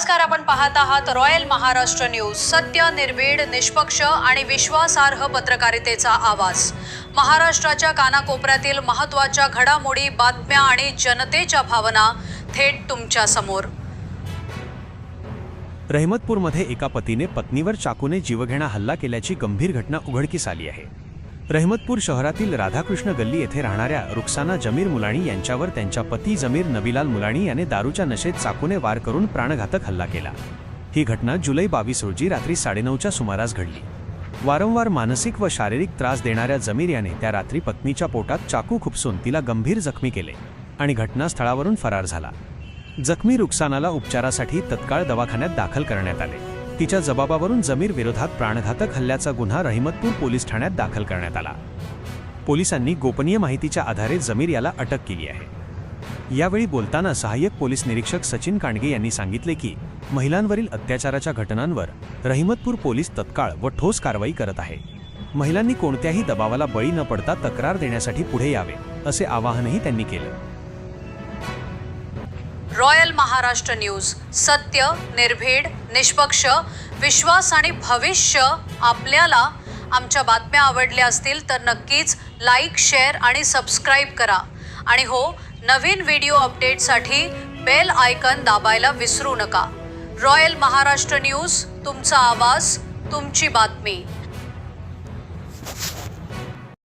नमस्कार आपण पाहत आहात रॉयल महाराष्ट्र न्यूज सत्य निर्भीड निष्पक्ष आणि विश्वासार्ह पत्रकारितेचा आवाज. महाराष्ट्राच्या कानाकोपऱ्यातील महत्त्वाच्या घडामोडी बातम्या आणि जनतेच्या भावना थेट तुमच्यासमोर. रहमतपूरमध्ये एका पतीने पत्नीवर चाकूने जीवघेणा हल्ला केल्याची गंभीर घटना उघडकीस आली आहे. रहमतपूर शहरातील राधाकृष्ण गल्ली येथे राहणाऱ्या रुक्साना जमीर मुलाणी यांच्यावर त्यांच्या पती जमीर नबीलाल मुलाणी याने दारूच्या नशेत चाकूने वार करून प्राणघातक हल्ला केला. ही घटना जुलै बावीस रोजी रात्री साडेनऊच्या सुमारास घडली. वारंवार मानसिक व शारीरिक त्रास देणाऱ्या जमीर याने त्या रात्री पत्नीच्या पोटात चाकू खुपसून तिला गंभीर जखमी केले आणि घटनास्थळावरून फरार झाला. जखमी रुक्सानाला उपचारासाठी तत्काळ दवाखान्यात दाखल करण्यात आले. तिच्या जबाबावरून जमीर विरोधात प्राणघातक हल्ल्याचा गुन्हा रहिमतपूर पोलीस ठाण्यात दाखल करण्यात आला. पोलिसांनी गोपनीय माहितीच्या आधारे जमीर याला अटक केली आहे. यावेळी बोलताना सहाय्यक पोलीस निरीक्षक सचिन कांडगे यांनी सांगितले की महिलांवरील अत्याचाराच्या घटनांवर रहिमतपूर पोलीस तत्काळ व ठोस कारवाई करत आहे. महिलांनी कोणत्याही दबावाला बळी न पडता तक्रार देण्यासाठी पुढे यावे असे आवाहनही त्यांनी केलं. Royal Maharashtra news. सत्य निर्भीड निष्पक्ष विश्वास आणि भविष्य आपल्याला आमच्या बातम्या आवडल्या असतील तर नक्कीच लाईक शेअर आणि सबस्क्राईब करा. आणि हो नवीन व्हिडिओ अपडेटसाठी बेल आयकन दाबायला विसरू नका. रॉयल महाराष्ट्र न्यूज तुमचा आवाज तुमची बातमी.